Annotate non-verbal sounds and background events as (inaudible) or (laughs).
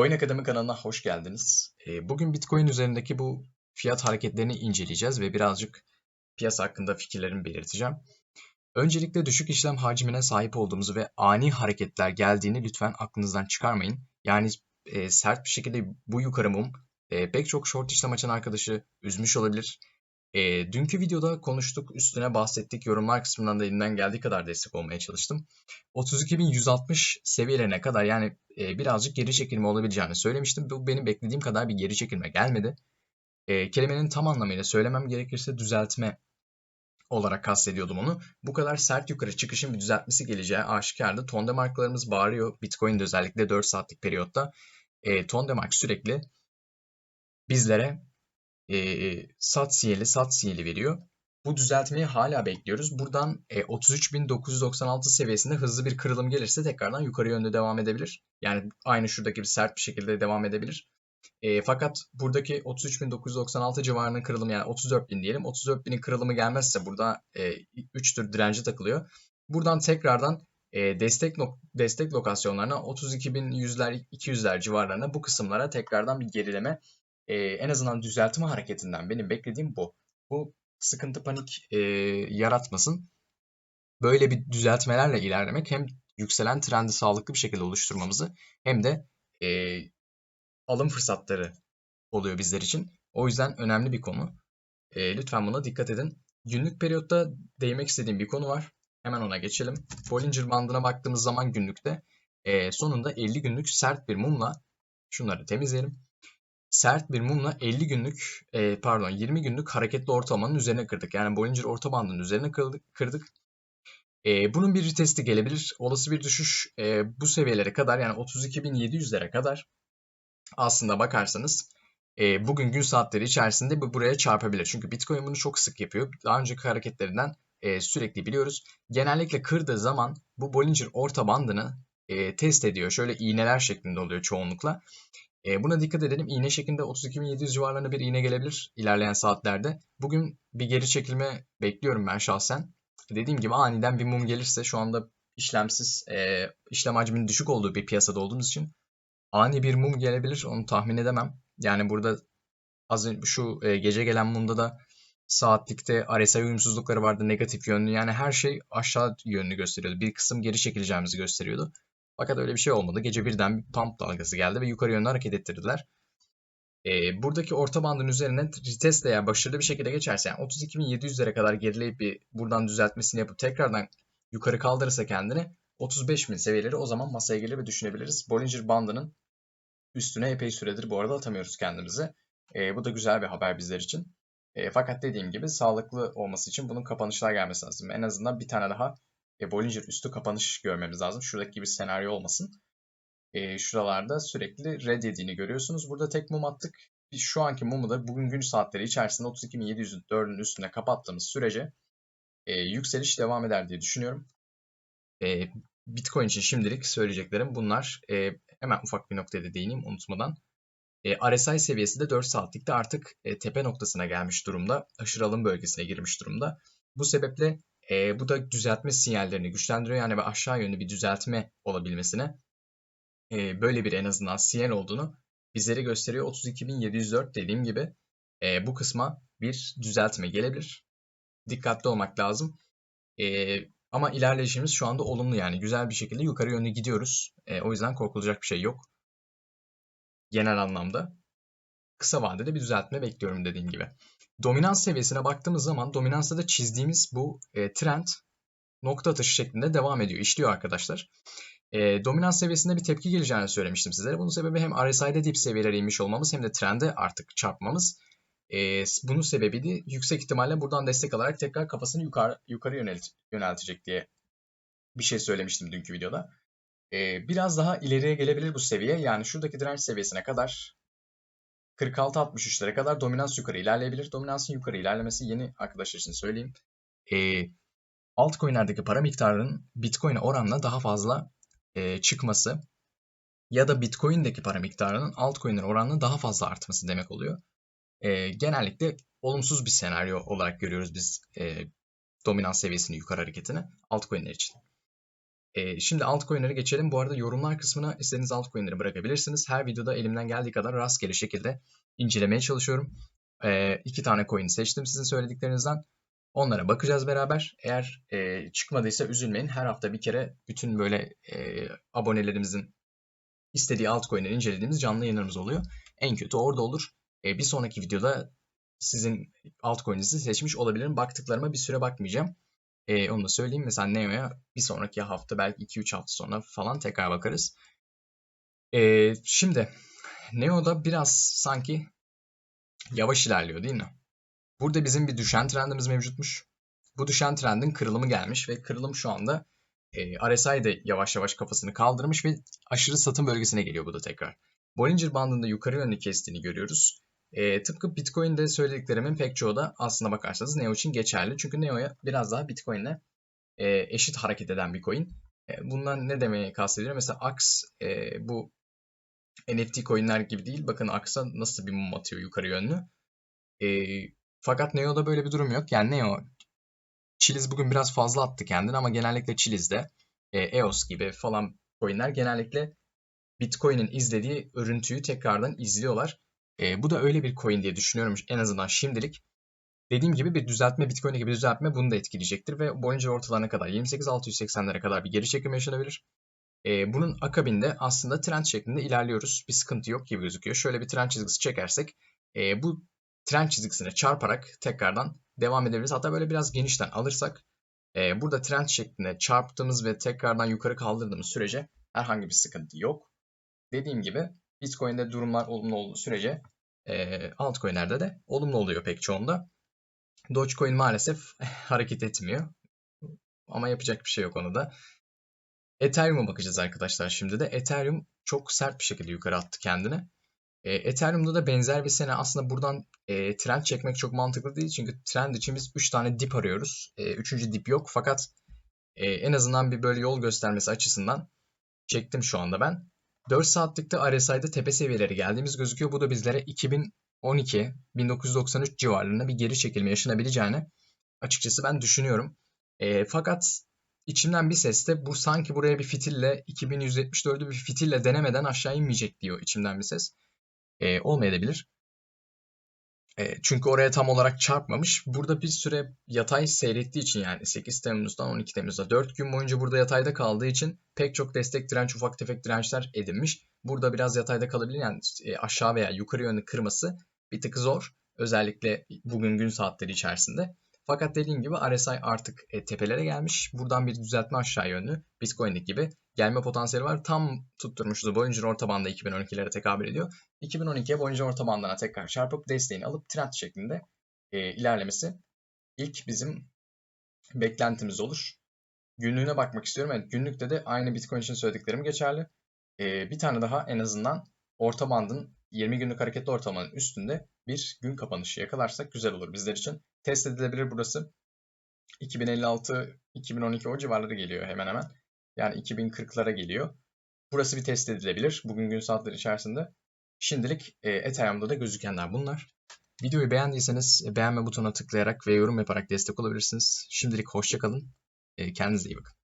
Coin Akademi kanalına hoş geldiniz. Ee, Bugün Bitcoin üzerindeki bu fiyat hareketlerini inceleyeceğiz ve birazcık piyasa hakkında fikirlerimi belirteceğim. Öncelikle düşük işlem hacmine sahip olduğumuzu ve ani hareketler geldiğini lütfen aklınızdan çıkarmayın. Yani e, sert bir şekilde bu yukarı mum e, pek çok short işlem açan arkadaşı üzmüş olabilir. E, dünkü videoda konuştuk, üstüne bahsettik. Yorumlar kısmından da elimden geldiği kadar destek olmaya çalıştım. 32.160 seviyelerine kadar yani e, birazcık geri çekilme olabileceğini söylemiştim. Bu benim beklediğim kadar bir geri çekilme gelmedi. E, kelimenin tam anlamıyla söylemem gerekirse düzeltme olarak kastediyordum onu. Bu kadar sert yukarı çıkışın bir düzeltmesi geleceği aşikardı. Tonde markalarımız bağırıyor. Bitcoin'de özellikle 4 saatlik periyotta. E, Tonde mark sürekli bizlere e, sat sinyali sat sinyali veriyor. Bu düzeltmeyi hala bekliyoruz. Buradan e, 33.996 seviyesinde hızlı bir kırılım gelirse tekrardan yukarı yönde devam edebilir. Yani aynı şuradaki gibi sert bir şekilde devam edebilir. E, fakat buradaki 33.996 civarının kırılımı yani 34.000 diyelim. 34.000'in kırılımı gelmezse burada e, 3 tür direnci takılıyor. Buradan tekrardan e, destek nok destek lokasyonlarına 32.100'ler 200'ler civarlarına bu kısımlara tekrardan bir gerileme e, en azından düzeltme hareketinden benim beklediğim bu. Bu sıkıntı panik e, yaratmasın. Böyle bir düzeltmelerle ilerlemek hem yükselen trendi sağlıklı bir şekilde oluşturmamızı hem de e, alım fırsatları oluyor bizler için. O yüzden önemli bir konu. E, lütfen buna dikkat edin. Günlük periyotta değinmek istediğim bir konu var. Hemen ona geçelim. Bollinger bandına baktığımız zaman günlükte e, sonunda 50 günlük sert bir mumla şunları temizleyelim sert bir mumla 50 günlük e, pardon 20 günlük hareketli ortalamanın üzerine kırdık. Yani Bollinger orta bandının üzerine kırdık. kırdık. E, bunun bir testi gelebilir. Olası bir düşüş e, bu seviyelere kadar yani 32.700'lere kadar aslında bakarsanız e, bugün gün saatleri içerisinde bu buraya çarpabilir. Çünkü Bitcoin bunu çok sık yapıyor. Daha önceki hareketlerinden e, sürekli biliyoruz. Genellikle kırdığı zaman bu Bollinger orta bandını e, test ediyor. Şöyle iğneler şeklinde oluyor çoğunlukla. E, buna dikkat edelim. İğne şeklinde 32.700 civarlarında bir iğne gelebilir ilerleyen saatlerde. Bugün bir geri çekilme bekliyorum ben şahsen. Dediğim gibi aniden bir mum gelirse şu anda işlemsiz, e, işlem hacminin düşük olduğu bir piyasada olduğumuz için ani bir mum gelebilir. Onu tahmin edemem. Yani burada az önce şu e, gece gelen mumda da saatlikte RSI uyumsuzlukları vardı negatif yönlü. Yani her şey aşağı yönlü gösteriyordu. Bir kısım geri çekileceğimizi gösteriyordu. Fakat öyle bir şey olmadı. Gece birden bir pump dalgası geldi ve yukarı yönlü hareket ettirdiler. E, buradaki orta bandın üzerinden retest eğer başarılı bir şekilde geçerse yani 32.700'lere kadar gerileyip bir buradan düzeltmesini yapıp tekrardan yukarı kaldırırsa kendini 35.000 seviyeleri o zaman masaya gelir ve düşünebiliriz. Bollinger bandının üstüne epey süredir bu arada atamıyoruz kendimizi. E, bu da güzel bir haber bizler için. E, fakat dediğim gibi sağlıklı olması için bunun kapanışlar gelmesi lazım. En azından bir tane daha e, Bollinger üstü kapanış görmemiz lazım. Şuradaki gibi senaryo olmasın. E, şuralarda sürekli red yediğini görüyorsunuz. Burada tek mum attık. Biz şu anki mumu da bugün gün saatleri içerisinde 32.704'ün üstüne kapattığımız sürece e, yükseliş devam eder diye düşünüyorum. E, Bitcoin için şimdilik söyleyeceklerim bunlar. E, hemen ufak bir noktaya değineyim unutmadan. E, RSI seviyesi de 4 saatlikte artık e, tepe noktasına gelmiş durumda. Aşırı alım bölgesine girmiş durumda. Bu sebeple e, bu da düzeltme sinyallerini güçlendiriyor. Yani ve aşağı yönlü bir düzeltme olabilmesine e, böyle bir en azından sinyal olduğunu bizlere gösteriyor. 32.704 dediğim gibi e, bu kısma bir düzeltme gelebilir. Dikkatli olmak lazım. E, ama ilerleyişimiz şu anda olumlu yani güzel bir şekilde yukarı yönlü gidiyoruz. E, o yüzden korkulacak bir şey yok. Genel anlamda. Kısa vadede bir düzeltme bekliyorum dediğim gibi. Dominans seviyesine baktığımız zaman dominansta da çizdiğimiz bu e, trend nokta atışı şeklinde devam ediyor, işliyor arkadaşlar. E, dominans seviyesinde bir tepki geleceğini söylemiştim sizlere. Bunun sebebi hem RSI'de dip seviyelere inmiş olmamız hem de trende artık çarpmamız. E, bunun sebebi de yüksek ihtimalle buradan destek alarak tekrar kafasını yukarı, yukarı yönelt, yöneltecek diye bir şey söylemiştim dünkü videoda. E, biraz daha ileriye gelebilir bu seviye. Yani şuradaki direnç seviyesine kadar 46-63'lere kadar dominans yukarı ilerleyebilir. Dominansın yukarı ilerlemesi yeni arkadaşlar için söyleyeyim. E, altcoin'lerdeki para miktarının Bitcoin'e oranla daha fazla e, çıkması ya da Bitcoin'deki para miktarının altcoin'lere oranla daha fazla artması demek oluyor. E, genellikle olumsuz bir senaryo olarak görüyoruz biz e, dominans seviyesini yukarı hareketini altcoin'ler için. E, şimdi altcoin'lere geçelim. Bu arada yorumlar kısmına istediğiniz altcoin'leri bırakabilirsiniz. Her videoda elimden geldiği kadar rastgele şekilde incelemeye çalışıyorum. E, iki tane coin seçtim sizin söylediklerinizden. Onlara bakacağız beraber. Eğer e, çıkmadıysa üzülmeyin. Her hafta bir kere bütün böyle e, abonelerimizin istediği altcoin'leri incelediğimiz canlı yayınlarımız oluyor. En kötü orada olur. E, bir sonraki videoda sizin altcoin'inizi seçmiş olabilirim. Baktıklarıma bir süre bakmayacağım. E, onu da söyleyeyim. Mesela Neo'ya bir sonraki hafta belki 2-3 hafta sonra falan tekrar bakarız. E, şimdi Neo'da biraz sanki yavaş ilerliyor değil mi? Burada bizim bir düşen trendimiz mevcutmuş. Bu düşen trendin kırılımı gelmiş ve kırılım şu anda e, RSI de yavaş yavaş kafasını kaldırmış ve aşırı satım bölgesine geliyor bu da tekrar. Bollinger bandında yukarı yönlü kestiğini görüyoruz. E, tıpkı Bitcoin'de söylediklerimin pek çoğu da aslına bakarsanız Neo için geçerli. Çünkü Neo'ya biraz daha Bitcoin'le e, eşit hareket eden bir coin. E, bundan ne demeye kastediyorum? Mesela Ax e, bu NFT coinler gibi değil. Bakın Ax'a nasıl bir mum atıyor yukarı yönlü. E, fakat Neo'da böyle bir durum yok. Yani Neo Chiliz bugün biraz fazla attı kendini ama genellikle Chiliz'de e, EOS gibi falan coinler genellikle Bitcoin'in izlediği örüntüyü tekrardan izliyorlar. E, bu da öyle bir coin diye düşünüyorum en azından şimdilik. Dediğim gibi bir düzeltme, Bitcoin gibi bir düzeltme bunu da etkileyecektir ve Bollinger ortalarına kadar 28.680'lere kadar bir geri çekim yaşanabilir. E, bunun akabinde aslında trend şeklinde ilerliyoruz. Bir sıkıntı yok gibi gözüküyor. Şöyle bir trend çizgisi çekersek e, bu trend çizgisine çarparak tekrardan devam edebiliriz. Hatta böyle biraz genişten alırsak e, burada trend şeklinde çarptığımız ve tekrardan yukarı kaldırdığımız sürece herhangi bir sıkıntı yok. Dediğim gibi Bitcoin'de durumlar olumlu olduğu sürece e, altcoin'lerde de olumlu oluyor pek çoğunda. Dogecoin maalesef (laughs) hareket etmiyor. Ama yapacak bir şey yok onu da. Ethereum'a bakacağız arkadaşlar şimdi de. Ethereum çok sert bir şekilde yukarı attı kendini. E, Ethereum'da da benzer bir sene aslında buradan e, trend çekmek çok mantıklı değil. Çünkü trend için biz 3 tane dip arıyoruz. E, üçüncü dip yok fakat e, en azından bir böyle yol göstermesi açısından çektim şu anda ben. 4 saatlikte RSI'de tepe seviyeleri geldiğimiz gözüküyor. Bu da bizlere 2012, 1993 civarlarında bir geri çekilme yaşanabileceğini açıkçası ben düşünüyorum. E, fakat içimden bir ses de bu sanki buraya bir fitille 2174'ü bir fitille denemeden aşağı inmeyecek diyor içimden bir ses. E, olmayabilir. E, çünkü oraya tam olarak çarpmamış. Burada bir süre yatay seyrettiği için yani 8 Temmuz'dan 12 Temmuz'a 4 gün boyunca burada yatayda kaldığı için pek çok destek direnç ufak tefek dirençler edinmiş. Burada biraz yatayda kalabilir yani e, aşağı veya yukarı yönlü kırması bir tık zor. Özellikle bugün gün saatleri içerisinde. Fakat dediğim gibi RSI artık e, tepelere gelmiş. Buradan bir düzeltme aşağı yönlü Bitcoin'deki gibi gelme potansiyeli var. Tam tutturmuştu. Bollinger orta bandı 2012'lere tekabül ediyor. 2012'ye Bollinger orta bandına tekrar çarpıp desteğini alıp trend şeklinde e, ilerlemesi ilk bizim beklentimiz olur. Günlüğüne bakmak istiyorum. Evet, günlükte de aynı Bitcoin için söylediklerim geçerli. E, bir tane daha en azından orta bandın 20 günlük hareketli ortalamanın üstünde bir gün kapanışı yakalarsak güzel olur bizler için. Test edilebilir burası. 2056-2012 o civarları geliyor hemen hemen. Yani 2040'lara geliyor. Burası bir test edilebilir bugün gün saatleri içerisinde. Şimdilik e, Ethereum'da da gözükenler bunlar. Videoyu beğendiyseniz beğenme butonuna tıklayarak ve yorum yaparak destek olabilirsiniz. Şimdilik hoşçakalın. E, kendinize iyi bakın.